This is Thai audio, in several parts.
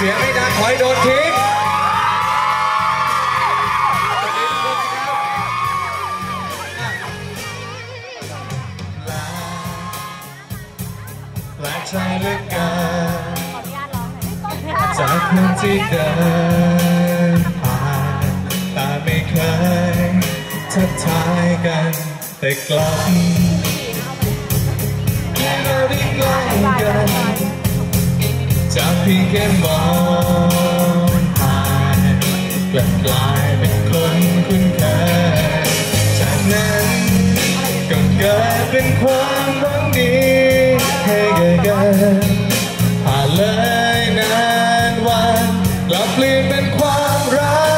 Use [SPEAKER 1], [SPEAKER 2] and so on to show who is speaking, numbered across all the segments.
[SPEAKER 1] เสียงไม่ดังขอให้โดนทิ้งแปลกใจเหลือเกิน
[SPEAKER 2] ขออนุญาตร้องหน่อย
[SPEAKER 1] จากคนที่เดินผ่านแต่ไม่เคยทักทายกัน แต่กลับแค่เราได้ใกล้กัน จากเพียงแค่มองผ่านกลับกลายเป็นคนคุ้นเคยจากนั้นก็เกิดเป็นความหวังดีให้แก่กันผ่านเลยนานวันกลับเปลี่ยนเป็นความรัก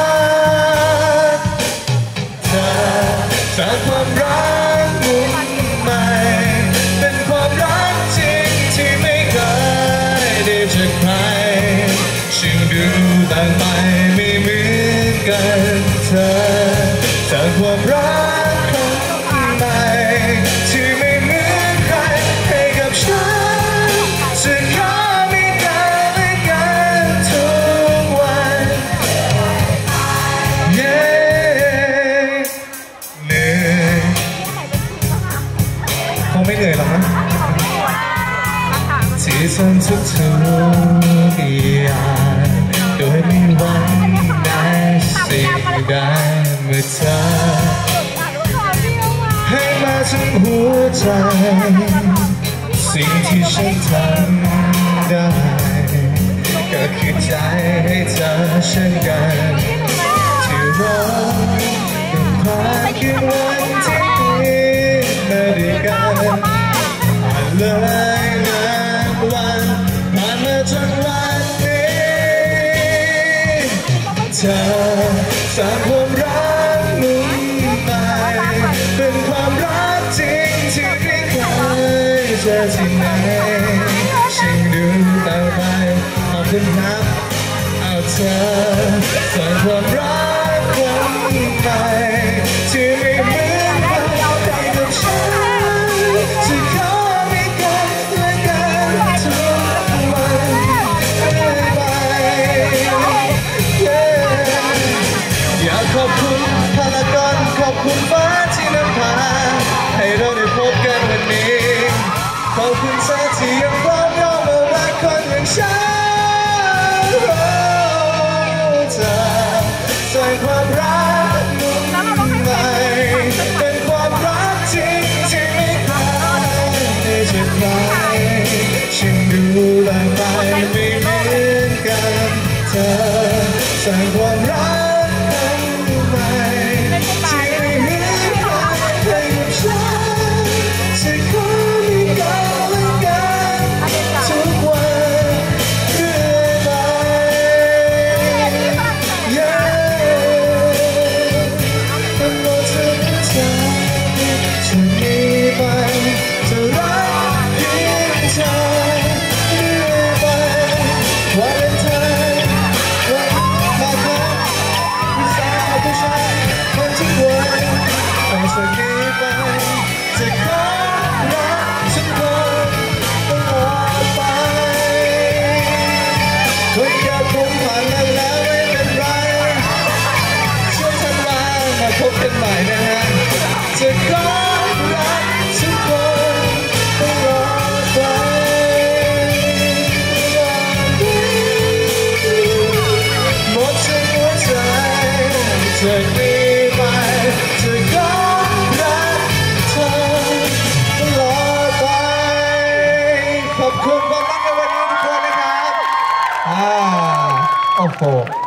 [SPEAKER 1] กันเธอจากความรักของใหม่ที่ไม่เหมือนใครให้กับฉันจะขอมีกันและกันทุกวัน เย้เหนื่อยคงไม่เหนื่อยหรอกนะที่ทำทุกทุกอย่างโดยไม่หวัง ได้สิ่งใดเมื่อเธอให้มาถึงหัวใจ สิ่งที่ฉันทำได้ ก็คือใจให้เธอเช่นกันที่เราต้องผ่านคืนวันที่ดีมาด้วยกันผ่านเลยนานวันผ่านมาจนวันนี้เธอ สร้างความรักมุมใหม่เป็นความรักจริงที่ไม่เคยเจอที่ไหนชิงดูต่อไปเอาขึ้นรับเอาเธอสร้างความรักคนใหม่ที่ อยากขอบคุณพารากอนขอบคุณฟ้าที่นำพาให้เราได้พบกันวันนี้ ขอบคุณเธอที่ยังพร้อมยอมมารักคนอย่างฉันเธอสร้างความรักมุ่งใหม่เป็นความรักจริงที่ไม่เคยได้จากใครฉันดูแลไปไม่เหมือนกันเธอสร้างความ มี ข